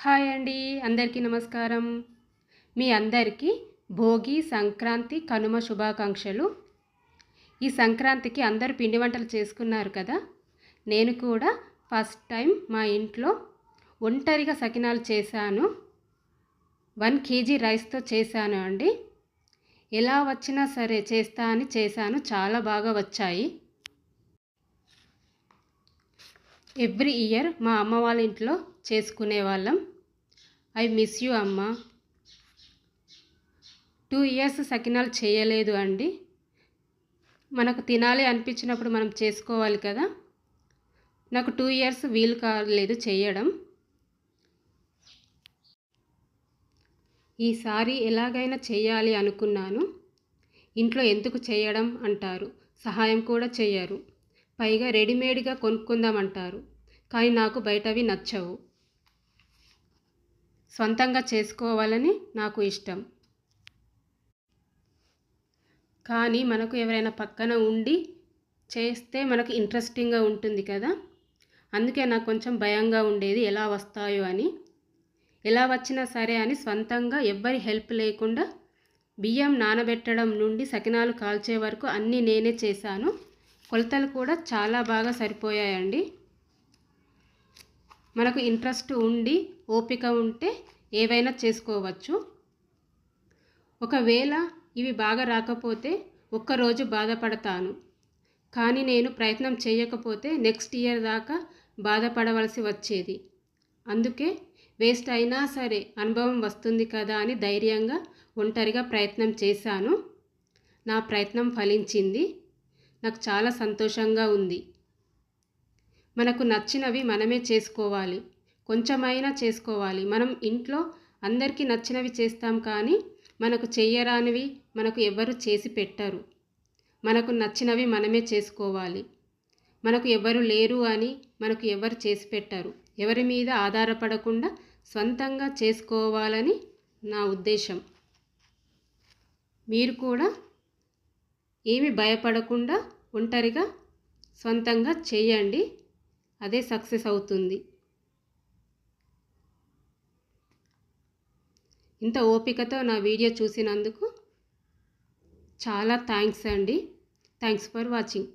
Hi అండి అందరికీ నమస్కారం. మీ అందరికీ భోగి సంక్రాంతి కనుమ శుభాకాంక్షలు. ఈ సంక్రాంతికి అందరూ పిండి వంటలు చేసుకున్నారు కదా? నేను కూడా ఫస్ట్ టైం మా ఇంట్లో ఒంటరిగా సకినాలు చేశాను. వన్ కేజీ రైస్తో చేశాను అండి. ఎలా వచ్చినా సరే చేస్తా అని చేశాను చాలా బాగా వచ్చాయి. ఎవ్రీ ఇయర్ మా అమ్మ వాళ్ళ ఇంట్లో చేసుకునే వాళ్ళం ఐ మిస్ యూ అమ్మ. టూ ఇయర్స్ సకినాలు చేయలేదు అండి. మనకు తినాలి అనిపించినప్పుడు మనం చేసుకోవాలి కదా. నాకు టూ ఇయర్స్ వీలు కాలేదు చేయడం. ఈసారి ఎలాగైనా చేయాలి అనుకున్నాను. ఇంట్లో ఎందుకు చేయడం అంటారు. సహాయం కూడా చేయరు. పైగా రెడీమేడ్గా కొనుక్కుందామంటారు. కానీ నాకు బయటవి నచ్చవు. సొంతంగా చేసుకోవాలని నాకు ఇష్టం. కానీ మనకు ఎవరైనా పక్కన ఉండి చేస్తే మనకు ఇంట్రెస్టింగ్గా ఉంటుంది కదా. అందుకే నాకు కొంచెం భయంగా ఉండేది ఎలా వస్తాయో అని. ఎలా వచ్చినా సరే అని సొంతంగా ఎవ్వరి హెల్ప్ లేకుండా బియ్యం నానబెట్టడం నుండి సకినాలు కాల్చే వరకు అన్నీ నేనే చేశాను. కొలతలు కూడా చాలా బాగా సరిపోయాయండి. మనకు ఇంట్రెస్ట్ ఉండి ఓపిక ఉంటే ఏవైనా చేసుకోవచ్చు. ఒకవేళ ఇవి బాగా రాకపోతే ఒక్కరోజు బాధపడతాను. కానీ నేను ప్రయత్నం చేయకపోతే నెక్స్ట్ ఇయర్ దాకా బాధపడవలసి వచ్చేది. అందుకే వేస్ట్ అయినా సరే అనుభవం వస్తుంది కదా అని ధైర్యంగా ఒంటరిగా ప్రయత్నం చేశాను. నా ప్రయత్నం ఫలించింది. నాకు చాలా సంతోషంగా ఉంది. మనకు నచ్చినవి మనమే చేసుకోవాలి. కొంచెమైనా చేసుకోవాలి. మనం ఇంట్లో అందరికీ నచ్చినవి చేస్తాం కానీ మనకు చెయ్యరానివి మనకు ఎవరు చేసి పెట్టరు. మనకు నచ్చినవి మనమే చేసుకోవాలి. మనకు ఎవరు లేరు అని మనకు ఎవరు చేసి పెట్టరు. ఎవరి మీద ఆధారపడకుండా సొంతంగా చేసుకోవాలని నా ఉద్దేశం. మీరు కూడా ఏమి భయపడకుండా ఒంటరిగా సొంతంగా చేయండి అదే సక్సెస్ అవుతుంది. ఇంత ఓపికతో నా వీడియో చూసినందుకు చాలా థ్యాంక్స్ అండి. Thanks for watching.